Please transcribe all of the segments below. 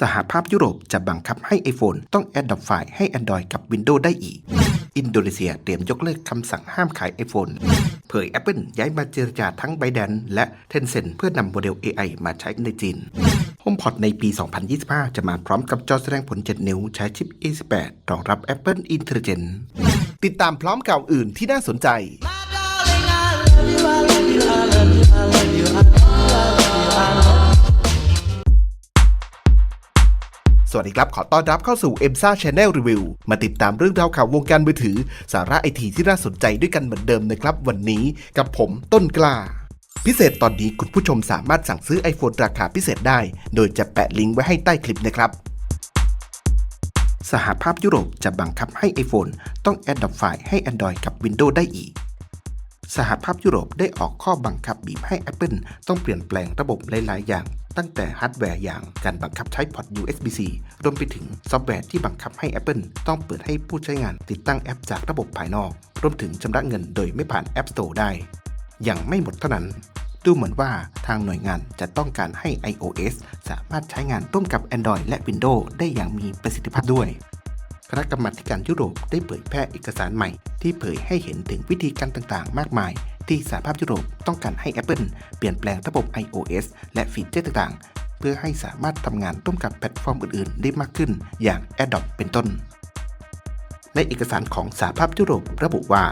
สหภาพยุโรปจะบังคับให้ iPhone ต้อง Adopt ไฟล์ให้ Android กับ Windows ได้อีก อินโดนีเซียเตรียมยกเลิกคำสั่งห้ามขาย iPhone เผย Apple ย้ายมาเจรจาทั้ง b y d a n และ Tencent เพื่อนำโมเดล AI มาใช้ในจีน HomePod ในปี 2025 จะมาพร้อมกับจอแสดงผล 7 นิ้วใช้ชิป A18 รองรับ Apple Intelligence ติดตามพร้อมข่าวอื่นที่น่าสนใจ สวัสดีครับ ขอต้อนรับเข้าสู่ e m s a Channel Review มาติดตามเรื่องราวข่าววงการมือถือ สาระไอทีที่น่าสนใจด้วยกันเหมือนเดิมนะครับ วันนี้กับผมต้นกล้า พิเศษตอนนี้คุณผู้ชมสามารถสั่งซื้อ iPhone ราคาพิเศษได้ โดยจะแปะลิงก์ไว้ให้ใต้คลิปนะครับสหภาพยุโรปจะบังคับให้ iPhone ต้อง Adopt ไฟล์ให้ Android กับ Windows ได้อีก สหภาพยุโรปได้ออกข้อบังคับบีบให้ Apple ต้องเปลี่ยนแปลงระบบหลาย ๆ อย่าง ตั้งแต่ฮาร์ดแวร์อย่างการบังคับใช้พอร์ต USB-C รวมไปถึงซอฟต์แวร์ที่บังคับให้ Apple ต้องเปิดให้ผู้ใช้งานติดตั้งแอปจากระบบภายนอก รวมถึงชำระเงินโดยไม่ผ่าน App Store ได้ยังไม่หมดเท่านั้นดูเหมือนว่าทางหน่วยงานจะต้องการให้ iOS สามารถใช้งานร่วมกับ Android และ Windows ได้อย่างมีประสิทธิภาพด้วย คณะกรรมาการยุโรปได้เผยแพร่เอกสารใหม่ที่เผยให้เห็นถึงวิธีการต่างๆ มากมาย ที่สหภาพยุโรปต้องการให้ Apple เปลี่ยนแปลงระบบ iOS และฟีเจอร์ต่างๆ เพื่อให้สามารถทำงานร่วมกับแพลตฟอร์มอื่นๆ ได้มากขึ้นอย่าง Adobe เป็นต้น ในเอกสารของสหภาพยุโรประบุว่า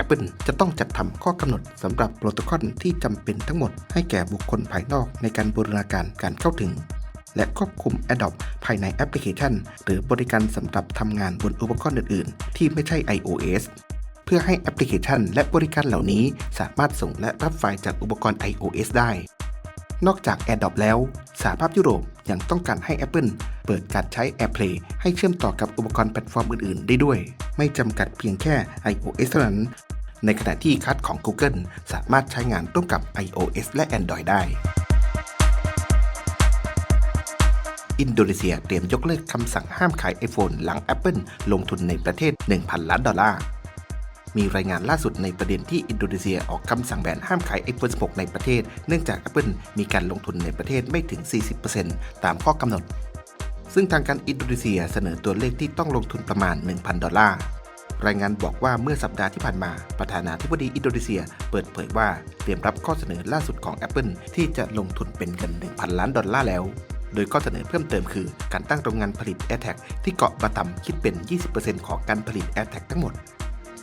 Apple จะต้องจัดทำข้อกำหนดสำหรับโปรโตคอลที่จำเป็นทั้งหมดให้แก่บุคคลภายนอกในการบูรณาการการเข้าถึง และควบคุม Adobe ภายในแอปพลิเคชัน หรือบริการสำหรับทำงานบนอุปกรณ์อื่น ๆ ที่ไม่ใช่ iOS เพื่อให้แอปพลิเคชัน และบริการเหล่านี้สามารถส่งและรับไฟล์จากอุปกรณ์ iOS ได้ นอกจาก AirDrop แล้วสหภาพยุโรปยังต้องการให้ Apple เปิดการใช้ AirPlay ให้เชื่อมต่อกับอุปกรณ์แพลตฟอร์มอื่น ๆ ได้ด้วย ไม่จำกัดเพียงแค่ iOS เท่านั้น ในขณะที่คัดของ Google สามารถใช้งานร่วมกับ iOS และ Android ได้อินโดนีเซียเตรียมยกเลิกคำสั่งห้ามขาย iPhone หลัง Apple ลงทุนในประเทศ 1,000 ล้านดอลลาร์ มีรายงานล่าสุดในประเด็นที่อินโดนีเซียออกคำสั่งแบนห้ามขาย iPhone 16 ในประเทศ เนื่องจาก Apple มีการลงทุนในประเทศไม่ถึง 40%ตามข้อกำหนด ซึ่งทางการอินโดนีเซียเสนอตัวเลขที่ต้องลงทุนประมาณ 1,000 ดอลลาร์รายงานบอกว่าเมื่อสัปดาห์ที่ผ่านมา ประธานาธิบดีอินโดนีเซีย เปิดเผยว่าเตรียมรับข้อเสนอล่าสุดของ Apple ที่จะลงทุนเป็นเงิน 1,000 ล้านดอลลาร์แล้ว โดยข้อเสนอเพิ่มเติมคือ การตั้งโรงงานผลิต AirTag ที่เกาะบาตัมคิดเป็น 20%ของการผลิต AirTag ทั้งหมด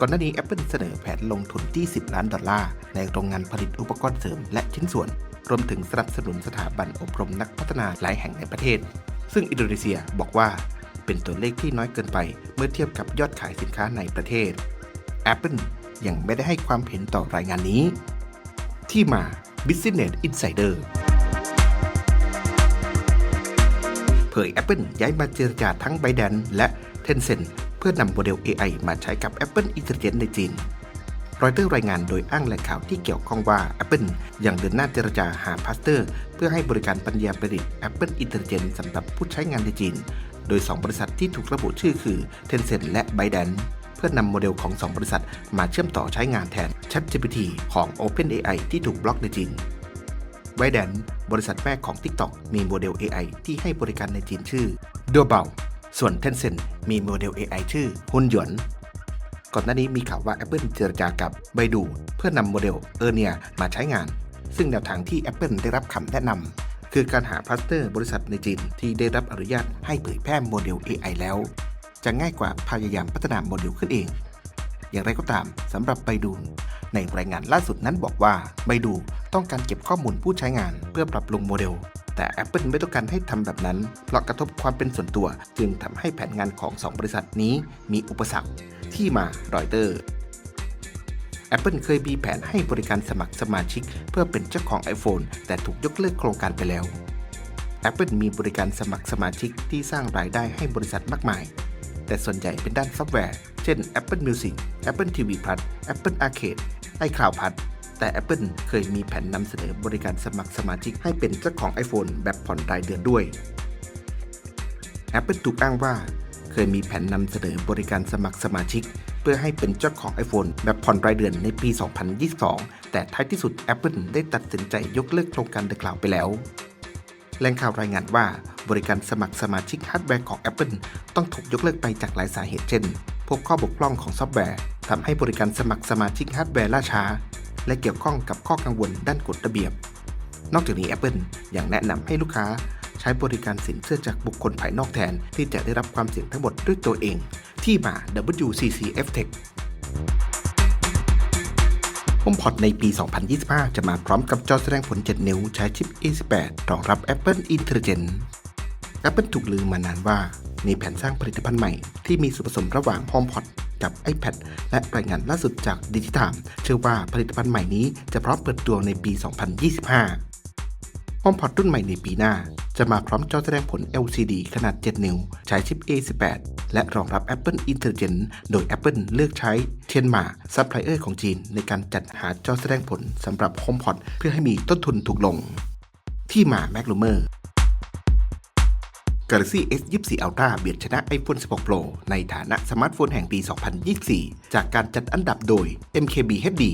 ก่อนหน้านี้ Apple เสนอแผนลงทุนที่ 10 ล้านดอลลาร์ ในโรงงานผลิตอุปกรณ์เสริมและชิ้นส่วน รวมถึงสนับสนุนสถาบันอบรมนักพัฒนาหลายแห่งในประเทศ ซึ่งอินโดนีเซียบอกว่าเป็นตัวเลขที่น้อยเกินไปเมื่อเทียบกับยอดขายสินค้าในประเทศ Apple ยังไม่ได้ให้ความเห็นต่อรายงานนี้ ที่มา Business Insider เผย Apple ย้ายมาเจรจาทั้ง b y d a n และ Tencent พื่อนำโมเดล AI มาใช้กับ Apple Intelligence ในจีนรอยเตอร์รายงานโดยอ้างแหล่งข่าวที่เกี่ยวข้องว่า Apple ยังเดินหน้าเจรจาหาพาสเตอร์ เพื่อให้บริการปัญญาประดิษฐ์ Apple Intelligence สำหรับผู้ใช้งานในจีน โดย 2 บริษัทที่ถูกระบุชื่อคือ Tencent และ ByteDance เพื่อนำโมเดลของ 2 บริษัทมาเชื่อมต่อใช้งานแทน ChatGPT ของ OpenAI ที่ถูกบล็อกในจีนไวแดนบริษัทแม่ของ TikTok มีโมเดล AI ที่ให้บริการในจีนชื่อดัวเบา ส่วน Tencent มีโมเดล AI ชื่อฮุนหยวนก่อนหน้านี้มีข่าวว่า Apple เจรจากับไบดูเพื่อนำโมเดลเออร์เนียมาใช้งาน ซึ่งแนวทางที่ Apple ได้รับคำแนะนำคือการหาพาสเตอร์บริษัทในจีนที่ได้รับอนุญาตให้เผยแพร่โมเดล AI แล้ว จะง่ายกว่าพยายามพัฒนาโมเดลขึ้นเอง อย่างไรก็ตามสำหรับไบดูในรายงานล่าสุดนั้นบอกว่าไบดูต้องการเก็บข้อมูลผู้ใช้งานเพื่อปรับปรุงโมเดล แต่ Apple ไม่ต้องการให้ทำแบบนั้น เพราะกระทบความเป็นส่วนตัว จึงทำให้แผนงานของ 2 บริษัทนี้มีอุปสรรคที่มารอยเตอร์ Apple เคยมีแผนให้บริการสมัครสมาชิก เพื่อเป็นเจ้าของ iPhone แต่ถูกยกเลิกโครงการไปแล้ว Apple มีบริการสมัครสมาชิกที่สร้างรายได้ให้บริษัทมากมาย แต่ส่วนใหญ่เป็นด้านซอฟต์แวร์ เช่น Apple Music Apple TV Plus Apple Arcade iCloud Plus แต่ Apple เคยมีแผนนำเสนอบริการสมัครสมาชิกให้เป็นเจ้าของ iPhone แบบผ่อนรายเดือนด้วย Apple ถูกอ้างว่า เคยมีแผนนำเสนอบริการสมัครสมาชิก เพื่อให้เป็นเจ้าของ iPhone แบบผ่อนรายเดือนในปี 2022 แต่ท้ายที่สุด Apple ได้ตัดสินใจยกเลิกโครงการดังกล่าวไปแล้วแหล่งข่าวรายงานว่า บริการสมัครสมาชิกฮาร์ดแวร์ของ Apple ต้องถูกยกเลิกไปจากหลายสาเหตุเช่น พบข้อบกพร่องของซอฟต์แวร์ทำให้บริการสมัครสมาชิกฮาร์ดแวร์ล่าช้า และเกี่ยวข้องกับข้อกังวลด้านกฎระเบียบ นอกจากนี้ Apple ยังแนะนำให้ลูกค้าใช้บริการสินเชื่อจากบุคคลภายนอกแทน ที่จะได้รับความเสี่ยงทั้งหมดด้วยตัวเอง ที่มา WCCF Tech HomePod ในปี 2025 จะมาพร้อมกับจอแสดงผล 7 นิ้วใช้ชิป A18 รองรับ Apple Intelligence Apple ถูกลือมานานว่า มีแผนสร้างผลิตภัณฑ์ใหม่ที่มีส่วนผสมระหว่าง HomePod กับ iPad และรายงานล่าสุดจาก Digitime เชื่อว่าผลิตภัณฑ์ใหม่นี้จะพร้อมเปิดตัวในปี 2025 HomePod รุ่นใหม่ในปีหน้า จะมาพร้อมจอแสดงผล LCD ขนาด 7 นิ้ว ใช้ชิป A18 และรองรับ Apple Intelligence โดย Apple เลือกใช้เทียนหมาซัพพลายเออร์ของจีน ในการจัดหาจอแสดงผลสำหรับ HomePod เพื่อให้มีต้นทุนถูกลง ที่มา m a c l u m e r Galaxy S24 Ultra เบียดชนะ iPhone 16 Pro ในฐานะสมาร์ทโฟนแห่งปี 2024 จากการจัดอันดับโดย MKB HD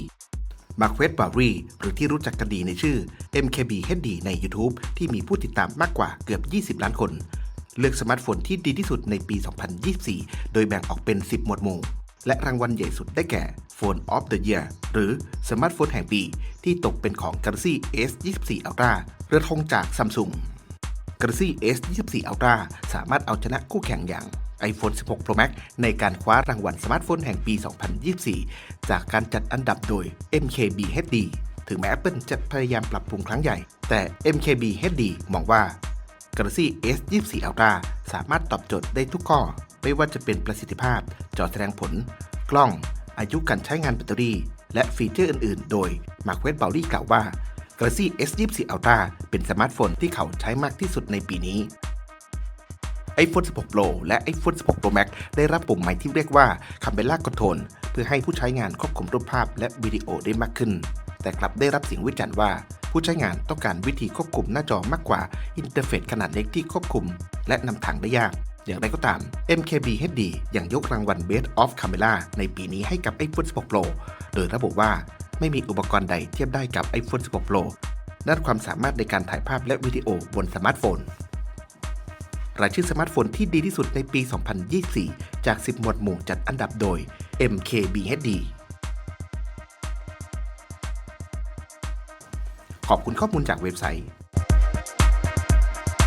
มาร์เควสบารีหรือที่รู้จักกันดีในชื่อ MKB HD ใน YouTube ที่มีผู้ติดตามมากกว่าเกือบ 20 ล้านคน เลือกสมาร์ทโฟนที่ดีที่สุดในปี 2024 โดยแบ่งออกเป็น 10 หมวดหมู่ และรางวัลใหญ่สุดได้แก่ Phone of the Year หรือสมาร์ทโฟนแห่งปี ที่ตกเป็นของ Galaxy S24 Ultra เรือธงจาก Samsung Galaxy S24 Ultra สามารถเอาชนะคู่แข่งอย่าง iPhone 16 Pro Max ในการคว้ารางวัลสมาร์ทโฟนแห่งปี 2024 จากการจัดอันดับโดย MKB HD ถึงแม้ Apple จะพยายามปรับปรุงครั้งใหญ่ แต่ MKB HD มองว่า Galaxy S24 Ultra สามารถตอบโจทย์ได้ทุกข้อ ไม่ว่าจะเป็นประสิทธิภาพ จอแสดงผล กล้อง อายุการใช้งานแบตเตอรี่ และฟีเจอร์อื่น ๆ โดยมาร์เควสเบลลี่กล่าวว่า Galaxy S24 Ultra เป็นสมาร์ทโฟนที่เขาใช้มากที่สุดในปีนี้ iPhone 16 Pro และ iPhone 16 Pro Max ได้รับปุ่มใหม่ที่เรียกว่า Camera Control เพื่อให้ผู้ใช้งานควบคุมรูปภาพและวิดีโอได้มากขึ้น แต่กลับได้รับเสียงวิจารณ์ว่า ผู้ใช้งานต้องการวิธีควบคุมหน้าจอมากกว่าอินเทอร์เฟซขนาดเล็กที่ควบคุม และนำทางได้ยาก อย่างไรก็ตาม MKB HD ยังยกรางวัล Best of Camera ในปีนี้ให้กับ iPhone 16 Pro โดยระบุว่า ไม่มีอุปกรณ์ใดเทียบได้กับ iPhone 16 Pro ด้านความสามารถในการถ่ายภาพและวิดีโอบนสมาร์ทโฟน รายชื่อสมาร์ทโฟนที่ดีที่สุดในปี 2024 จาก 10 หมวดหมู่จัดอันดับโดย MKBHD ขอบคุณข้อมูลจากเว็บไซต์